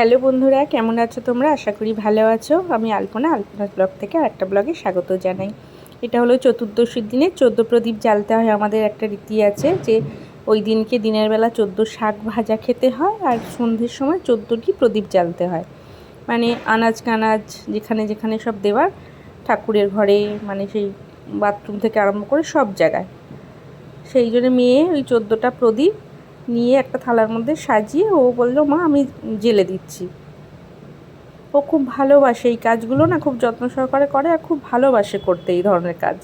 Hello বন্ধুরা, কেমন আছো তোমরা? আশা করি ভালো আছো। আমি আলপনা আলপনা ব্লগ থেকে আরেকটা ব্লগে স্বাগত জানাই। এটা হলো চতুর্দশীর দিনে চোদ্দ প্রদীপ জ্বালতে হয় আমাদের একটা রীতি আছে যে, ওই দিনকে দিনের বেলা চোদ্দ শাক ভাজা খেতে হয় আর সন্ধ্যের সময় চোদ্দোটি প্রদীপ জ্বালতে হয়। মানে আনাজ কানাজ যেখানে যেখানে সব দেওয়ার, ঠাকুরের ঘরে মানে সেই বাথরুম থেকে আরম্ভ করে সব জায়গায়। সেই জন্য মেয়ে ওই চোদ্দোটা প্রদীপ নিয়ে একটা থালার মধ্যে সাজিয়ে ও বলল, মা, আমি জেলে দিচ্ছি। ও খুব ভালোবাসে এই কাজগুলো না, খুব যত্ন সহকারে করে আর খুব ভালোবাসে করতে এই ধরনের কাজ।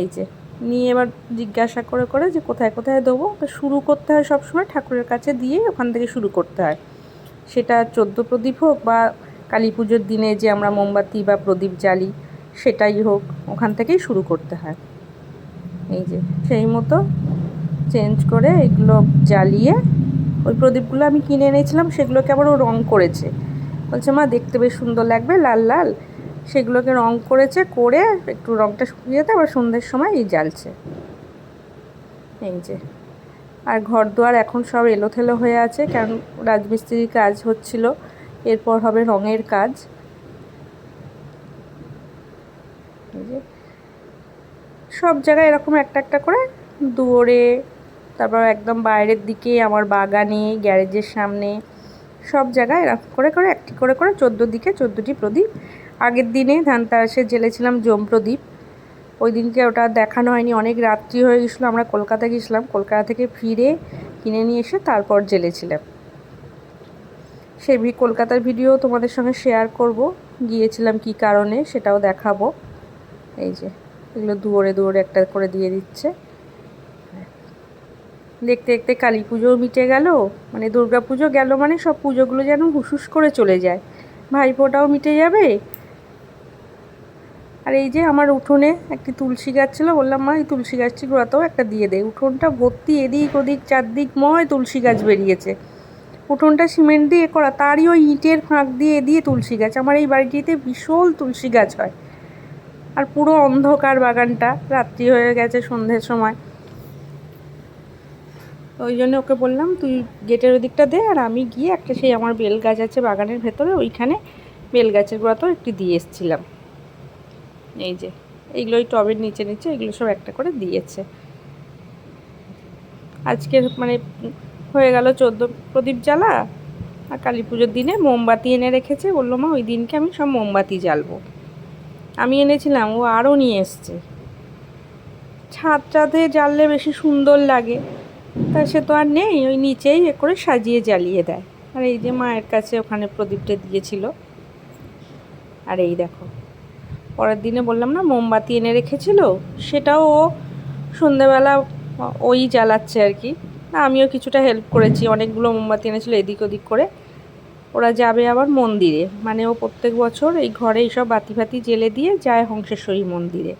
এই যে, নিয়ে এবার জিজ্ঞাসা করে করে যে কোথায় কোথায় দেবো? তো শুরু করতে হয় সবসময় ঠাকুরের কাছে দিয়ে ওখান থেকে শুরু করতে হয়। সেটা চোদ্দ প্রদীপ হোক বা কালী পুজোর দিনে যে আমরা মোমবাতি বা প্রদীপ জ্বালি, সেটাই হোক, ওখান থেকেই শুরু করতে হয়। এই যে, সেই মতো চেঞ্জ করে এগুলো জ্বালিয়ে ওই প্রদীপগুলো আমি কিনে এনেছিলাম, সেগুলোকে আবার ও রঙ করেছে। বলছে, মা, দেখতে বেশ সুন্দর লাগবে, লাল লাল। সেগুলোকে রঙ করেছে, করে একটু রঙটা শুকিয়ে যেতে আবার সন্ধ্যের সময় এই জ্বালছে। এই যে। আর ঘর দুয়ার এখন সব এলোথেলো হয়ে আছে, কারণ রাজমিস্ত্রির কাজ হচ্ছিল, এরপর হবে রঙের কাজ। সব জায়গায় এরকম একটা একটা করে দুয়ারে তারপর একদম বাইরের দিকে আমার বাগানে, গ্যারেজের সামনে, সব জায়গায় এরকম করে করে, একটি করে করে চোদ্দ দিকে চোদ্দোটি প্রদীপ। আগের দিনে ধানতারাসে জেলেছিলাম জম প্রদীপ। ওই দিনকে ওটা দেখানো হয়নি, অনেক রাত্রি হয়ে গেছিল, আমরা কলকাতা গেছিলাম, কলকাতা থেকে ফিরে কিনে নিয়ে এসে তারপর জেলেছিলাম সেই কলকাতার ভিডিও তোমাদের সঙ্গে শেয়ার করব, গিয়েছিলাম কি কারণে সেটাও দেখাবো। এই যে, এগুলো দুয়ারে দুয়ারে একটা করে দিয়ে দিচ্ছে। দেখতে দেখতে কালী পুজোও মিটে গেল মানে দুর্গা পুজো গেল মানে সব পুজোগুলো যেন হুসুস করে চলে যায়। ভাইফোঁটাও মিটে যাবে। আর এই যে আমার উঠোনে একটি তুলসী গাছ ছিল, বললাম, মা, এই তুলসী গাছটি গোড়াতেও একটা দিয়ে দেয় উঠোনটা ভর্তি এদিক ওদিক, চারদিক ময় তুলসী গাছ বেরিয়েছে। উঠোনটা সিমেন্ট দিয়ে করা, তারই ওই ইটের ফাঁক দিয়ে দিয়ে তুলসী গাছ। আমার এই বাড়িটিতে বিশাল তুলসী গাছ হয়। আর পুরো অন্ধকার বাগানটা, রাত্রি হয়ে গেছে সন্ধ্যের সময়। ওই জন্য ওকে বললাম, তুই গেটের ওদিকটা দে আর আমি গিয়ে একটা সেই আমার বেল গাছ আছে বাগানের ভেতরে, ওইখানে বেল গাছের গোড়াতেও একটু দিয়ে এসেছিলাম। এই যে, এইগুলো ওই টবের নিচে নিচে এগুলো সব একটা করে দিয়েছে। আজকের মানে হয়ে গেল চোদ্দ প্রদীপ জ্বালা, আর কালী পুজোর দিনে মোমবাতি এনে রেখেছে, বলল, মা, ওই দিনকে আমি সব মোমবাতি জ্বালবো। আমি এনেছিলাম, ও আরও নিয়ে এসছে। ছাদটাতে জ্বাললে বেশি সুন্দর লাগে। তা সে তো আর নেই, ওই নিচেই এ করে সাজিয়ে জ্বালিয়ে দেয়। আর এই যে মায়ের কাছে ওখানে প্রদীপটা দিয়েছিল। আর এই দেখো, পরের দিনে বললাম না, মোমবাতি এনে রেখেছিল, সেটাও ও সন্ধেবেলা ওই জ্বালাচ্ছে আর কি। আমিও কিছুটা হেল্প করেছি, অনেকগুলো মোমবাতি এনেছিল এদিক ওদিক করে। ওরা যাবে আবার মন্দিরে মানে ও প্রত্যেক বছর এই ঘরে এইসব বাতি ফাতি জেলে দিয়ে যায় হংসেশ্বরী মন্দিরে।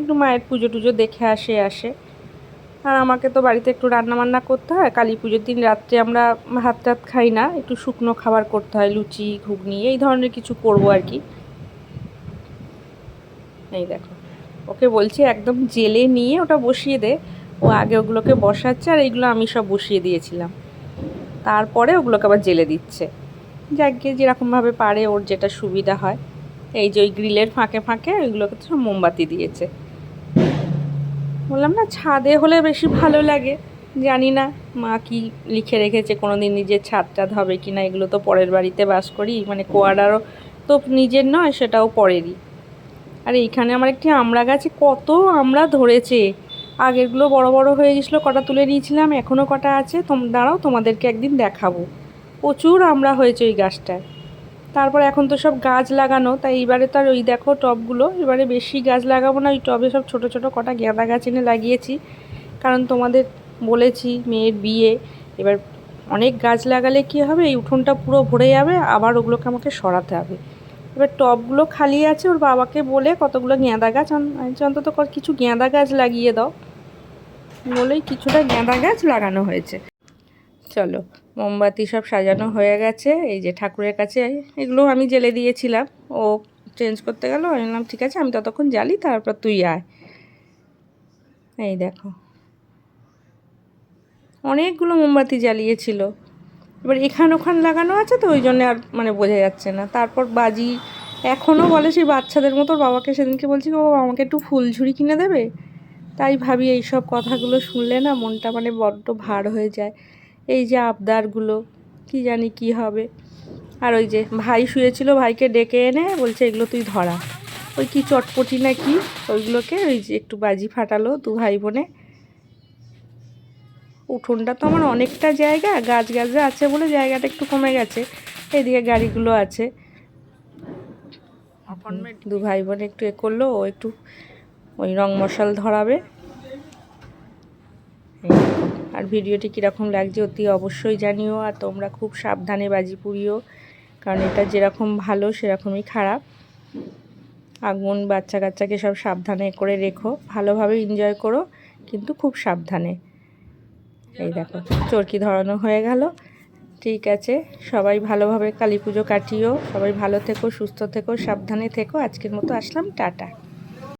একটু মায়ের পুজো টুজো দেখে আসে আসে। আর আমাকে তো বাড়িতে একটু রান্না বান্না করতে হয়, কালী পুজোর দিন রাত্রে আমরা ভাত টাত খাই না, একটু শুকনো খাবার করতে হয়, লুচি, ঘুগনি, এই ধরনের কিছু করব আর কি। এই দেখো, ওকে বলছি একদম জেলে নিয়ে ওটা বসিয়ে দে, ও আগে ওগুলোকে বসাচ্ছে আর এইগুলো আমি সব বসিয়ে দিয়েছিলাম। তারপরে ওগুলোকে আবার জেলে দিচ্ছে। যাকে যেরকমভাবে পারে ওর যেটা সুবিধা হয়। এই যে ওই গ্রিলের ফাঁকে ফাঁকে ওইগুলোকে তো মোমবাতি দিয়েছে। বললাম, না, ছাদে হলে বেশি ভালো লাগে। জানি না, মা কি লিখে রেখেছে কোনো দিন নিজের ছাদ টাদ হবে কি না, এগুলো তো পরের বাড়িতে বাস করি। মানে কোয়ারারও তো নিজের নয়, সেটাও পরেরই। আর এইখানে আমার একটি আমড়া গাছে কত আমড়া ধরেছে। আগেরগুলো বড় বড় হয়ে গেছিল, কটা তুলে নিয়েছিলাম এখনও কটা আছে। তোম, দাঁড়াও, তোমাদেরকে একদিন দেখাবো। প্রচুর আমড়া হয়েছে ওই গাছটায়। তারপর এখন তো সব গাছ লাগানো, তাই এবারে তো আর ওই দেখো টবগুলো, এবারে বেশি গাছ লাগাবো না, ওই টবে সব ছোট ছোট কটা গাঁদা গাছ এনে লাগিয়েছি। কারণ তোমাদের বলেছি মেয়ের বিয়ে, এবার অনেক গাছ লাগালে কী হবে, এই উঠোনটা পুরো ভরে যাবে, আবার ওগুলোকে আমাকে সরাতে হবে। এবার টবগুলো খালি আছে, ওর বাবাকে বলে কতগুলো গেঁদা গাছ অন্তত কিছু গেঁদা গাছ লাগিয়ে দাও। বলেই কিছুটা গেঁদা গাছ লাগানো হয়েছে। চলো। মোমবাতি সব সাজানো হয়ে গেছে। এই যে ঠাকুরের কাছে এগুলো আমি জেলে দিয়েছিলাম। ও চেঞ্জ করতে গেল। আমি বললাম, ঠিক আছে, আমি ততক্ষণ জ্বালি, তারপর তুই আয়। এই দেখো। অনেকগুলো মোমবাতি জ্বালিয়েছিল। এবার এখান ওখান লাগানো আছে তো, ওই জন্য আর মানে বোঝা যাচ্ছে না। তারপর বাজি এখনও বলে সেই বাচ্চাদের মতো, বাবাকে সেদিনকে বলছি বাবা, আমাকে একটু ফুলঝুরি কিনে দেবে? তাই ভাবি, এইসব কথাগুলো শুনলে না মনটা মানে বড্ড ভার হয়ে যায়। এই যে আবদারগুলো কি জানি কি হবে। আর ওই যে ভাই শুয়েছিল ভাইকে ডেকে এনে বলছে এগুলো তুই ধরা। ওই কি চটপটি না কি ওইগুলোকে ওই যে একটু বাজি ফাটালো দু ভাই বোনে। উঠোনটা তো আমার অনেকটা জায়গা গাছ গাছরা আছে বলে জায়গাটা একটু কমে গেছে এদিকে গাড়িগুলো আছে। দু ভাই বোন একটু এ করল ও একটু ওই রং মশাল ধরাবে। আর ভিডিওটি কীরকম লাগছে অতি অবশ্যই জানিও আর তোমরা খুব সাবধানে বাজি পুড়িও, কারণ এটা যেরকম ভালো সেরকমই খারাপ। আগুন বাচ্চা কাচ্চাকে সব সাবধানে করে রেখো, ভালোভাবে এনজয় করো, কিন্তু খুব সাবধানে। এই দেখো, চরকি ধরানো হয়ে গেল। ঠিক আছে, সবাই ভালোভাবে কালী পুজো কাটিও, সবাই ভালো থেকো, সুস্থ থেকো, সাবধানে থেকো। আজকের মতো আসলাম, টাটা।